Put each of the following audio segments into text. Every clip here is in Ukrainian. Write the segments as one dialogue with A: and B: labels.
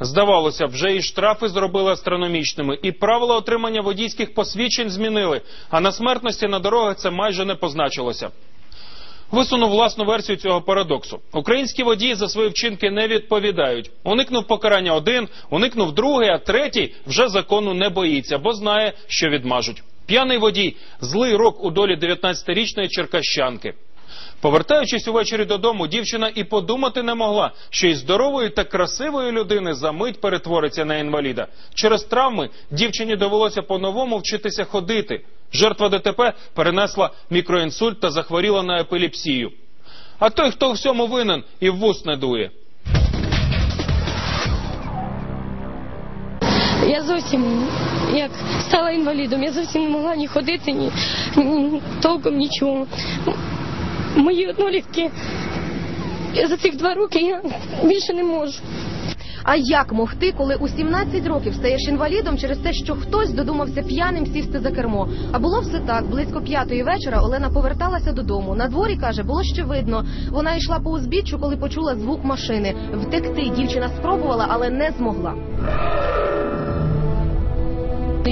A: Здавалося, вже і штрафи зробили астрономічними, і правила отримання водійських посвідчень змінили, а на смертності на дорогах це майже не позначилося. Висунув власну версію цього парадоксу. Українські водії за свої вчинки не відповідають. Уникнув покарання один, уникнув другий, а третій вже закону не боїться, бо знає, що відмажуть. П'яний водій злий рок у долі 19-річної черкащанки. Повертаючись увечері додому, дівчина і подумати не могла, що із здорової та красивої людини за мить перетвориться на інваліда. Через травми дівчині довелося по-новому вчитися ходити. Жертва ДТП перенесла мікроінсульт та захворіла на епілепсію. А той, хто у всьому винен, і в вус не дує.
B: Я зовсім як стала інвалідом, я зовсім не могла ні ходити, ні, ні толком нічого. Мої однолітки за цих два роки я більше не можу.
C: А як могти, коли у 17 років стаєш інвалідом через те, що хтось додумався п'яним сісти за кермо? А було все так. Близько п'ятої вечора Олена поверталася додому. На дворі каже, було ще видно. Вона йшла по узбіччю, коли почула звук машини. Втекти дівчина спробувала, але не змогла.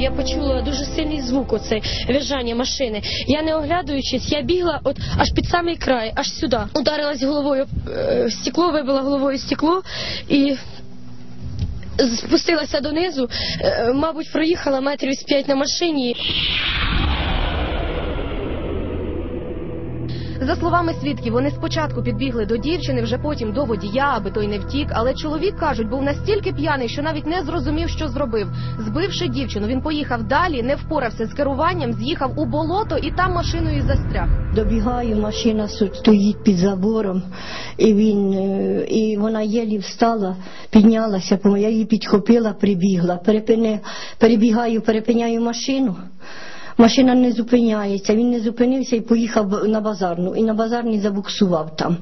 B: Я почула дуже сильний звук, оцей в'язання машини. Я не оглядуючись, я бігла от аж під самий край, аж сюди. Ударилась головою е, в стекло, вибила головою стекло і спустилася донизу. Е, Мабуть, проїхала метрів з п'ять на машині.
C: За словами свідків, вони спочатку підбігли до дівчини, вже потім до водія, аби той не втік. Але чоловік кажуть, був настільки п'яний, що навіть не зрозумів, що зробив. Збивши дівчину, він поїхав далі, не впорався з керуванням, з'їхав у болото і там машиною застряг.
D: Добігаю, машина стоїть під забором, і він е, і вона єлі встала, піднялася, я її підхопила, прибігла, перепине, перебігаю, перепиняю машину. Машина не зупиняється. Він не зупинився і поїхав на базарну. І на базарній забуксував там.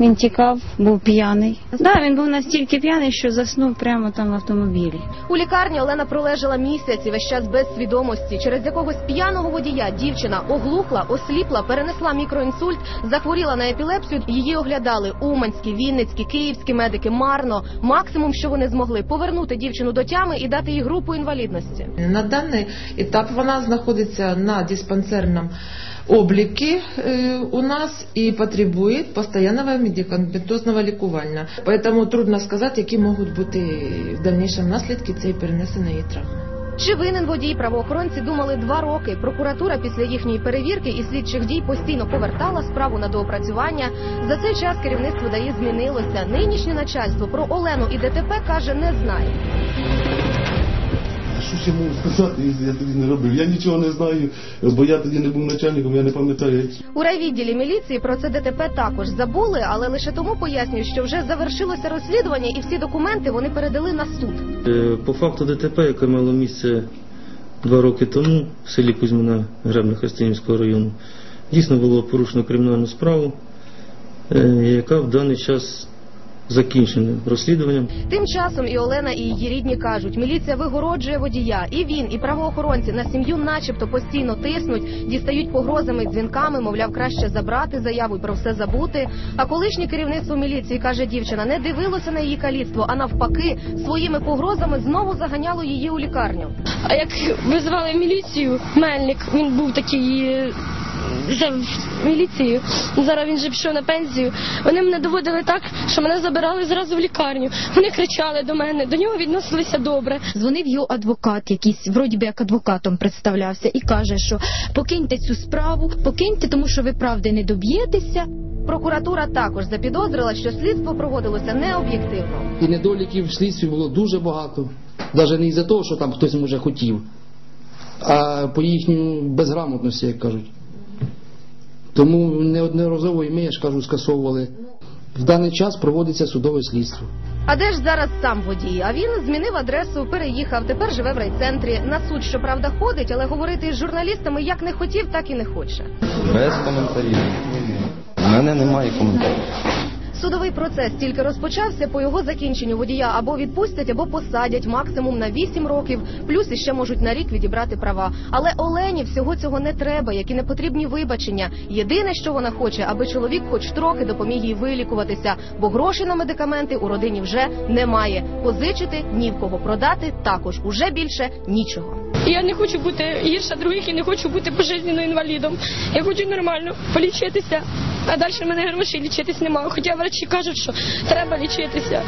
E: Він тікав, був п'яний. Да, він був настільки п'яний, що заснув прямо там в автомобілі.
C: У лікарні Олена пролежала місяць і весь час без свідомості. Через якогось п'яного водія дівчина оглухла, осліпла, перенесла мікроінсульт, захворіла на епілепсію. Її оглядали уманські, вінницькі, київські медики. Марно максимум, що вони змогли повернути дівчину до тями і дати їй групу інвалідності.
F: На даний етап вона знаходиться на диспансерному обліку е, у нас і потребує постійного медикаментозного лікування. Тому трудно сказати, які можуть бути в дальнішому наслідки цієї перенесеної травми.
C: Чи винен водій правоохоронці думали два роки. Прокуратура після їхньої перевірки і слідчих дій постійно повертала справу на доопрацювання. За цей час керівництво ДАІ змінилося. Нинішнє начальство про Олену і ДТП каже не знає.
G: Що я можу сказати, якщо я тоді не робив? Я нічого не знаю, бо я тоді не був начальником, я не пам'ятаю.
C: У райвідділі міліції про це ДТП також забули, але лише тому пояснюють, що вже завершилося розслідування і всі документи вони передали на суд.
H: Е, По факту ДТП, яке мало місце два роки тому в селі Кузьмина Гребна Христинівського району, дійсно було порушено кримінальну справу, е, яка в даний час закінчена розслідуванням.
C: Тим часом і Олена, і її рідні кажуть, міліція вигороджує водія, і він, і правоохоронці на сім'ю, начебто, постійно тиснуть, дістають погрозами, дзвінками, мовляв, краще забрати заяву і про все забути. А колишнє керівництво міліції каже дівчина, не дивилося на її каліцтво, а навпаки, своїми погрозами знову заганяло її у лікарню.
B: А як визвали міліцію, Мельник, він був такий е, за міліцією. Зараз він вже пішов на пенсію. Вони мене доводили так, що мене забирали зразу в лікарню. Вони кричали до мене, до нього відносилися добре.
I: Дзвонив його адвокат, якийсь вроді би як адвокатом представлявся, і каже, що покиньте цю справу, покиньте, тому що ви правди не доб'єтеся.
C: Прокуратура також запідозрила, що слідство проводилося необ'єктивно.
J: І недоліків в слідстві було дуже багато. Навіть не із-за того, що там хтось може хотів, а по їхній безграмотності, як кажуть. Тому неодноразово і ми, я ж кажу, скасовували. В даний час проводиться судове слідство.
C: А де ж зараз сам водій? А він змінив адресу, переїхав. Тепер живе в райцентрі. На суд, щоправда, ходить, але говорити із журналістами як не хотів, так і не хоче.
K: Без коментарів. У мене немає коментарів.
C: Судовий процес тільки розпочався. По його закінченню водія або відпустять, або посадять максимум на 8 років. Плюс іще можуть на рік відібрати права. Але Олені всього цього не треба, як і не потрібні вибачення. Єдине, що вона хоче, аби чоловік хоч трохи допоміг їй вилікуватися, бо грошей на медикаменти у родині вже немає. Позичити ні в кого продати також уже більше нічого.
B: Я не хочу бути гірше других і не хочу бути пожизненно інвалідом. Я хочу нормально полічитися, а далі в мене грошей лічитись немає. Хоча врачі кажуть, що треба лічитися.